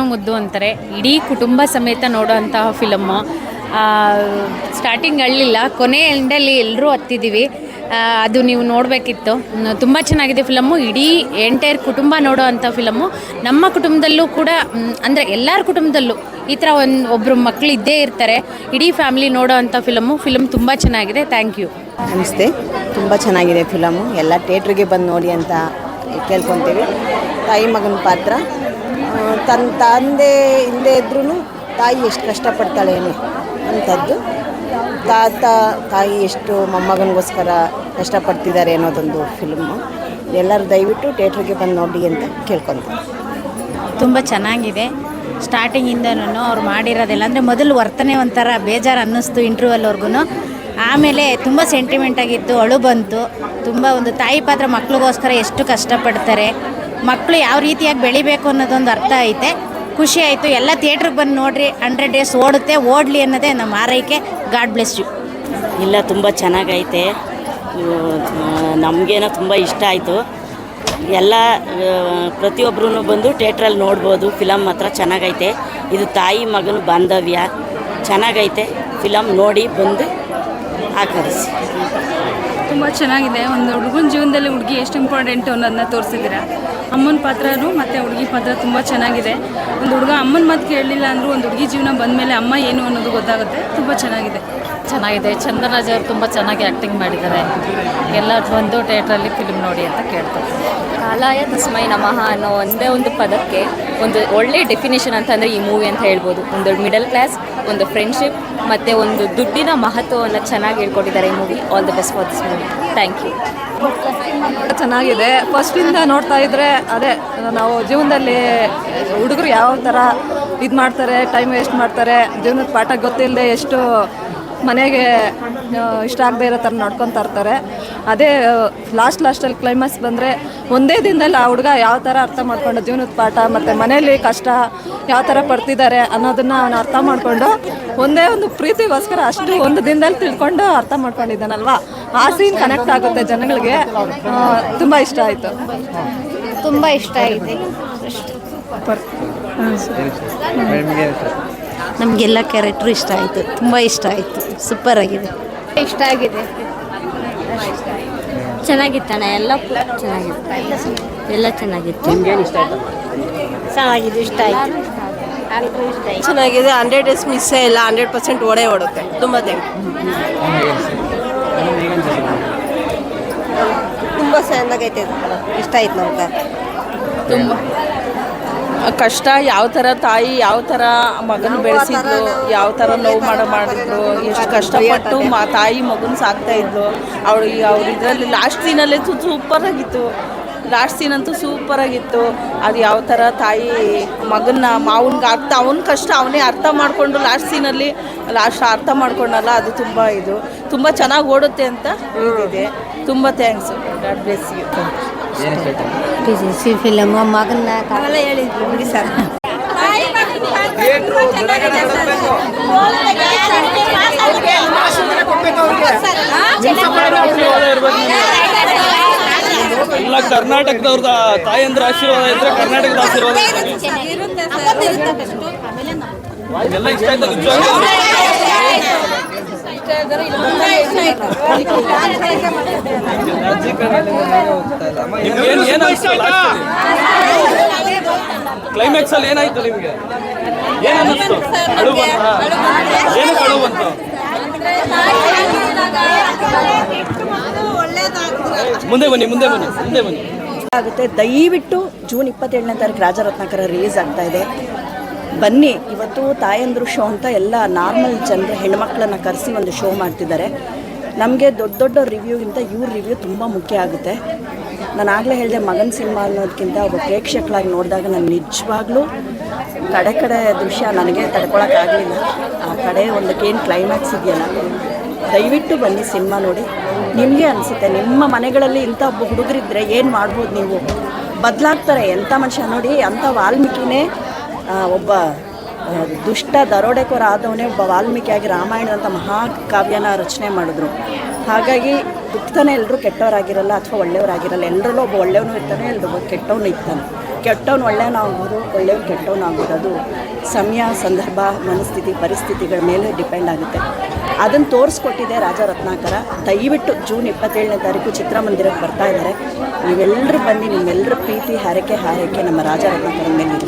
ಮುದ್ದು ಅಂತಾರೆ. ಇಡೀ ಕುಟುಂಬ ಸಮೇತ ನೋಡೋಂತಹ ಫಿಲಮ್ಮು ಸ್ಟಾರ್ಟಿಂಗ್ ಅಳ್ಳಿಲ್ಲ ಕೊನೆ ಎಂಡಲ್ಲಿ ಎಲ್ಲರೂ ಹತ್ತಿದ್ದೀವಿ ಅದು ನೀವು ನೋಡಬೇಕಿತ್ತು. ತುಂಬ ಚೆನ್ನಾಗಿದೆ ಫಿಲಮ್ಮು ಇಡೀ ಎಂಟೈರ್ ಕುಟುಂಬ ನೋಡೋ ಅಂಥ ಫಿಲಮ್ಮು ನಮ್ಮ ಕುಟುಂಬದಲ್ಲೂ ಕೂಡ ಅಂದರೆ ಎಲ್ಲರ ಕುಟುಂಬದಲ್ಲೂ ಈ ಥರ ಒಂದು ಒಬ್ಬರು ಮಕ್ಕಳು ಇದ್ದೇ ಇರ್ತಾರೆ. ಇಡೀ ಫ್ಯಾಮಿಲಿ ನೋಡೋ ಅಂಥ ಫಿಲಮ್ಮು ಫಿಲಮ್ ತುಂಬ ಚೆನ್ನಾಗಿದೆ. ಥ್ಯಾಂಕ್ ಯು ನಮಸ್ತೆ. ತುಂಬ ಚೆನ್ನಾಗಿದೆ ಫಿಲಮು ಎಲ್ಲ ಥಿಯೇಟ್ರಿಗೆ ಬಂದು ನೋಡಿ ಅಂತ ಕೇಳ್ಕೊತೀವಿ. ತಾಯಿ ಮಗನ ಪಾತ್ರ. ತನ್ನ ತಂದೆ ಹಿಂದೆ ಇದ್ರೂ ತಾಯಿ ಎಷ್ಟು ಕಷ್ಟಪಡ್ತಾಳೆ ಏನು ಅಂಥದ್ದು. ತಾತ, ತಾಯಿ ಎಷ್ಟು ಮೊಮ್ಮಗನಿಗೋಸ್ಕರ ಕಷ್ಟಪಡ್ತಿದ್ದಾರೆ ಅನ್ನೋದೊಂದು ಫಿಲ್ಮು ಎಲ್ಲರೂ ದಯವಿಟ್ಟು ಥಿಯೇಟ್ರಿಗೆ ಬಂದು ನೋಡಿ ಅಂತ ಕೇಳ್ಕೊತೀವಿ ತುಂಬ ಚೆನ್ನಾಗಿದೆ. ಸ್ಟಾರ್ಟಿಂಗಿಂದನೂ ಅವ್ರು ಮಾಡಿರೋದೆಲ್ಲ ಅಂದರೆ ಮೊದಲು ವರ್ತನೆ ಒಂಥರ ಬೇಜಾರು ಅನ್ನಿಸ್ತು ಇಂಟ್ರ್ಯೂವಲ್ವರ್ಗು ಆಮೇಲೆ ತುಂಬ ಸೆಂಟಿಮೆಂಟಾಗಿತ್ತು ಅಳು ಬಂತು. ತುಂಬ ಒಂದು ತಾಯಿ ಪಾತ್ರ ಮಕ್ಳಿಗೋಸ್ಕರ ಎಷ್ಟು ಕಷ್ಟಪಡ್ತಾರೆ. ಮಕ್ಕಳು ಯಾವ ರೀತಿಯಾಗಿ ಬೆಳಿಬೇಕು ಅನ್ನೋದೊಂದು ಅರ್ಥ ಐತೆ. ಖುಷಿ ಆಯಿತು. ಎಲ್ಲ ಥಿಯೇಟ್ರಿಗೆ ಬಂದು ನೋಡ್ರಿ ಹಂಡ್ರೆಡ್ ಡೇಸ್ ಓಡುತ್ತೆ, ಓಡಲಿ ಅನ್ನೋದೇ ನಮ್ಮ ಆರೈಕೆ ಗಾಡ್ ಬ್ಲೆಸ್ ಯು ಇಲ್ಲ, ತುಂಬ ಚೆನ್ನಾಗೈತೆ. ನಮಗೇನೋ ತುಂಬ ಇಷ್ಟ ಆಯಿತು. ಎಲ್ಲ ಪ್ರತಿಯೊಬ್ಬರೂ ಬಂದು ಥಿಯೇಟ್ರಲ್ಲಿ ನೋಡ್ಬೋದು. ಫಿಲಮ್ ಮಾತ್ರ ಚೆನ್ನಾಗೈತೆ. ಇದು ತಾಯಿ ಮಗನ ಬಾಂಧವ್ಯ. ಚೆನ್ನಾಗೈತೆ. ಫಿಲಮ್ ನೋಡಿ ಬಂದು ಆಕರಿಸಿ ತುಂಬ ಚೆನ್ನಾಗಿದೆ. ಒಂದು ಹುಡುಗನ ಜೀವನದಲ್ಲಿ ಹುಡುಗಿ ಎಷ್ಟು ಇಂಪಾರ್ಟೆಂಟ್ ಅನ್ನೋದನ್ನ ತೋರಿಸಿದ್ದೀರಾ? ಅಮ್ಮನ ಪಾತ್ರನೂ ಮತ್ತು ಹುಡುಗಿ ಪಾತ್ರ ತುಂಬ ಚೆನ್ನಾಗಿದೆ. ಒಂದು ಹುಡುಗ ಅಮ್ಮನ ಮಾತು ಕೇಳಲಿಲ್ಲ ಅಂದರೂ ಒಂದು ಹುಡುಗಿ ಜೀವನ ಬಂದಮೇಲೆ ಅಮ್ಮ ಏನು ಅನ್ನೋದು ಗೊತ್ತಾಗುತ್ತೆ. ತುಂಬ ಚೆನ್ನಾಗಿದೆ. ಚೆನ್ನಾಗಿದೆ. ಚಂದ್ರರಾಜ್ ಅವರು ತುಂಬ ಚೆನ್ನಾಗಿ ಆ್ಯಕ್ಟಿಂಗ್ ಮಾಡಿದ್ದಾರೆ. ಎಲ್ಲ ಒಂದು ಥಿಯೇಟ್ರಲ್ಲಿ ಫಿಲ್ಮ್ ನೋಡಿ ಅಂತ ಕೇಳ್ತಾರೆ ಕಾಲಾಯ ತಸ್ಮೈ ನಮಃ ಅನ್ನೋ ಒಂದೇ ಒಂದು ಪದಕ್ಕೆ ಒಂದು ಒಳ್ಳೆ ಡೆಫಿನೇಷನ್ ಅಂತಂದರೆ ಈ ಮೂವಿ ಅಂತ ಹೇಳ್ಬೋದು. ಒಂದು ಮಿಡಲ್ ಕ್ಲಾಸ್ ಒಂದು ಫ್ರೆಂಡ್ಶಿಪ್ ಮತ್ತು ಒಂದು ದುಡ್ಡಿನ ಮಹತ್ವವನ್ನು ಚೆನ್ನಾಗಿ ಹೇಳ್ಕೊಟ್ಟಿದ್ದಾರೆ ಈ movie all the best for this movie thank you ಚೆನ್ನಾಗಿದೆ. ಫಸ್ಟಿಂದ ನೋಡ್ತಾ ಇದ್ರೆ, ಅದೇ, ನಾವು ಜೀವನದಲ್ಲಿ ಹುಡುಗರು ಯಾವ ಥರ ಇದು ಮಾಡ್ತಾರೆ ಟೈಮ್ ವೇಸ್ಟ್ ಮಾಡ್ತಾರೆ, ಜೀವನದ ಪಾಠ ಗೊತ್ತಿಲ್ಲದೆ ಎಷ್ಟು ಮನೆಗೆ ಇಷ್ಟ ಆಗದೆ ಇರೋ ಥರ ನೋಡ್ಕೊತಾ ಇರ್ತಾರೆ. ಅದೇ ಲಾಸ್ಟ್ ಲಾಸ್ಟಲ್ಲಿ ಕ್ಲೈಮ್ಯಾಕ್ಸ್ ಬಂದರೆ ಒಂದೇ ದಿನದಲ್ಲಿ ಆ ಹುಡುಗ ಯಾವ ಥರ ಅರ್ಥ ಮಾಡ್ಕೊಂಡು ಜೀವನದ ಪಾಠ ಮತ್ತು ಮನೆಯಲ್ಲಿ ಕಷ್ಟ ಯಾವ ಥರ ಪಡ್ತಿದ್ದಾರೆ ಅನ್ನೋದನ್ನು ಅವನು ಅರ್ಥ ಮಾಡಿಕೊಂಡು ಒಂದೇ ಒಂದು ಪ್ರೀತಿಗೋಸ್ಕರ ಅಷ್ಟು ಒಂದು ದಿನದಲ್ಲಿ ತಿಳ್ಕೊಂಡು ಅರ್ಥ ಮಾಡ್ಕೊಂಡಿದ್ದಾನಲ್ವಾ? ಆ ಸೀನ್ ಕನೆಕ್ಟ್ ಆಗುತ್ತೆ ಜನಗಳಿಗೆ. ತುಂಬ ಇಷ್ಟ ಆಯಿತು. ತುಂಬ ಇಷ್ಟ ಆಗಿದೆ ನಮಗೆಲ್ಲ ಕ್ಯಾರೆಕ್ಟ್ರು ಇಷ್ಟ ಆಯಿತು. ತುಂಬ ಇಷ್ಟ ಆಯಿತು. ಸೂಪರ್ ಆಗಿದೆ. ಇಷ್ಟ ಆಗಿದೆ. ಚೆನ್ನಾಗಿತ್ತಣ್ಣ ಎಲ್ಲ ಚೆನ್ನಾಗಿತ್ತು. ಎಲ್ಲ ಚೆನ್ನಾಗಿತ್ತು. ಚೆನ್ನಾಗಿದೆ ಇಷ್ಟ ಆಯಿತು. ಚೆನ್ನಾಗಿದೆ ಹಂಡ್ರೆಡ್ ಡೇಸ್ ಮಿಸ್ಸೇ ಇಲ್ಲ ಹಂಡ್ರೆಡ್ ಪರ್ಸೆಂಟ್ ಓಡೇ ಓಡುತ್ತೆ. ತುಂಬ ಥ್ಯಾಂಕ್ ತುಂಬ ಚೆನ್ನಾಗೈತೆ ಇಷ್ಟ ಆಯ್ತು ನಮ್ಗೆ. ತುಂಬ. ಕಷ್ಟ ಯಾವ ಥರ ತಾಯಿ ಯಾವ ಥರ ಮಗನ ಬೆಳೆಸಿದ್ರು ಯಾವ ಥರ ನೋವು ಮಾಡೋ ಮಾಡಿದ್ರು ಎಷ್ಟು ಕಷ್ಟಪಟ್ಟು ಮಾ ತಾಯಿ ಮಗನ ಸಾಕ್ತಾ ಇದ್ಲು. ಅವಳು ಅವ್ರ ಇದರಲ್ಲಿ ಲಾಸ್ಟ್ ಸೀನಲ್ಲೇ ಸೂಪರ್ ಆಗಿತ್ತು. ಲಾಸ್ಟ್ ಸೀನ್ ಅಂತೂ ಸೂಪರ್ ಆಗಿತ್ತು. ಅದು ಯಾವ ಥರ ತಾಯಿ ಮಗನ್ನ ಮಾವನ್ಗೆ ಅರ್ಥ ಅವನ ಕಷ್ಟ ಅವನೇ ಅರ್ಥ ಮಾಡಿಕೊಂಡು ಲಾಸ್ಟ್ ಸೀನಲ್ಲಿ ಲಾಸ್ಟ್ ಅರ್ಥ ಮಾಡ್ಕೊಂಡಲ್ಲ ಅದು ತುಂಬ ಇದು. ತುಂಬ ಚೆನ್ನಾಗಿ ಓಡುತ್ತೆ ಅಂತ ಇದೆ ತುಂಬ thanks God bless you film ಮಗನ್ನ ಅವೆಲ್ಲ ಹೇಳಿದ್ರು ಬಿಡಿ ಸರ್. ಇಲ್ಲ ಕರ್ನಾಟಕದವ್ರದ ತಾಯಂದ್ರ ಆಶೀರ್ವಾದ ಇದ್ರೆ ಕರ್ನಾಟಕದ ಆಶೀರ್ವಾದ ಇಷ್ಟ ಆಯ್ತು ನಿಜವಾಗ್ಲೂ. ನಿಮ್ಗೆ ಏನ್ ಏನ್ ಅನ್ಸ್ತು ಕ್ಲೈಮ್ಯಾಕ್ಸ್ ಅಲ್ಲಿ? ಏನಾಯ್ತು ನಿಮ್ಗೆ? ಏನನ್ನಿಸ್ತು ಅಳು ಬಂತ ಏನಕ್ಕೆ ಅಳು ಬಂತು ಮುಂದೆ ಬನ್ನಿ ಮುಂದೆ ಬನ್ನಿ ಮುಂದೆ ಬನ್ನಿ. ಆಗುತ್ತೆ. ದಯವಿಟ್ಟು ಜೂನ್ ಇಪ್ಪತ್ತೇಳನೇ ತಾರೀಕು ರಾಜರತ್ನಾಕರ ರಿಲೀಸ್ ಆಗ್ತಾ ಇದೆ. ಬನ್ನಿ, ಇವತ್ತು ತಾಯಂದ್ರು ಶೋ ಅಂತ ಎಲ್ಲ ನಾರ್ಮಲ್ ಜನರು ಹೆಣ್ಮಕ್ಳನ್ನ ಕರೆಸಿ ಒಂದು ಶೋ ಮಾಡ್ತಿದ್ದಾರೆ. ನಮಗೆ ದೊಡ್ಡ ದೊಡ್ಡ ರಿವ್ಯೂಗಿಂತ ಇವ್ರ ರಿವ್ಯೂ ತುಂಬ ಮುಖ್ಯ ಆಗುತ್ತೆ. ನಾನು ಆಗಲೇ ಹೇಳಿದೆ, ಮಗನ ಸಿನಿಮಾ ಅನ್ನೋದಕ್ಕಿಂತ ಒಬ್ಬ ಪ್ರೇಕ್ಷಕರಾಗಿ ನೋಡಿದಾಗ ನಾನು ನಿಜವಾಗ್ಲೂ ಕಡೆ ಕಡೆ ದೃಶ್ಯ ನನಗೆ ತಡ್ಕೊಳಕ್ಕಾಗಲಿಲ್ಲ ಆ ಕಡೆ ಒಂದಕ್ಕೇನು ಕ್ಲೈಮ್ಯಾಕ್ಸ್ ಇದೆಯಲ್ಲ, ದಯವಿಟ್ಟು ಬನ್ನಿ ಸಿನಿಮಾ ನೋಡಿ. ನಿಮಗೆ ಅನಿಸುತ್ತೆ, ನಿಮ್ಮ ಮನೆಗಳಲ್ಲಿ ಇಂಥ ಒಬ್ಬ ಹುಡುಗರಿದ್ದರೆ ಏನು ಮಾಡ್ಬೋದು ನೀವು? ಬದಲಾಗ್ತಾರೆ ಎಂಥ ಮನುಷ್ಯ ನೋಡಿ, ಅಂಥ ವಾಲ್ಮೀಕಿನೇ ಒಬ್ಬ ದುಷ್ಟ ದರೋಡೆಕೋರ ಆದವನೇ ಒಬ್ಬ ವಾಲ್ಮೀಕಿಯಾಗಿ ರಾಮಾಯಣದಂಥ ಮಹಾಕಾವ್ಯನ ರಚನೆ ಮಾಡಿದ್ರು. ಹಾಗಾಗಿ ಹುಟ್ಟತಾನೆ ಎಲ್ಲರೂ ಕೆಟ್ಟವರಾಗಿರಲ್ಲ ಅಥವಾ ಒಳ್ಳೆಯವರಾಗಿರಲ್ಲ ಎಲ್ಲರಲ್ಲೂ ಒಬ್ಬ ಒಳ್ಳೆಯವನು ಇರ್ತಾನೆ ಎಲ್ಲರೂ ಕೆಟ್ಟವನು ಇರ್ತಾನೆ. ಕೆಟ್ಟವನು ಒಳ್ಳೆಯವನಾಗ್ಬೋದು ಒಳ್ಳೆಯವ್ರು ಅದು ಸಮಯ, ಸಂದರ್ಭ, ಮನಸ್ಥಿತಿ, ಪರಿಸ್ಥಿತಿಗಳ ಮೇಲೆ ಡಿಪೆಂಡ್ ಆಗುತ್ತೆ. ಅದನ್ನು ತೋರಿಸ್ಕೊಟ್ಟಿದೆ ರಾಜ ರತ್ನಾಕರ. ದಯವಿಟ್ಟು ಜೂನ್ ಇಪ್ಪತ್ತೇಳನೇ ತಾರೀಕು ಚಿತ್ರಮಂದಿರಕ್ಕೆ ಬರ್ತಾ ಇದ್ದಾರೆ. ನೀವೆಲ್ಲರೂ ಬನ್ನಿ ನಿಮ್ಮೆಲ್ಲರ ಪ್ರೀತಿ, ಹಾರೈಕೆ ಹಾರೈಕೆ ನಮ್ಮ ರಾಜ ರತ್ನಾಕರ ಮೇಲೆ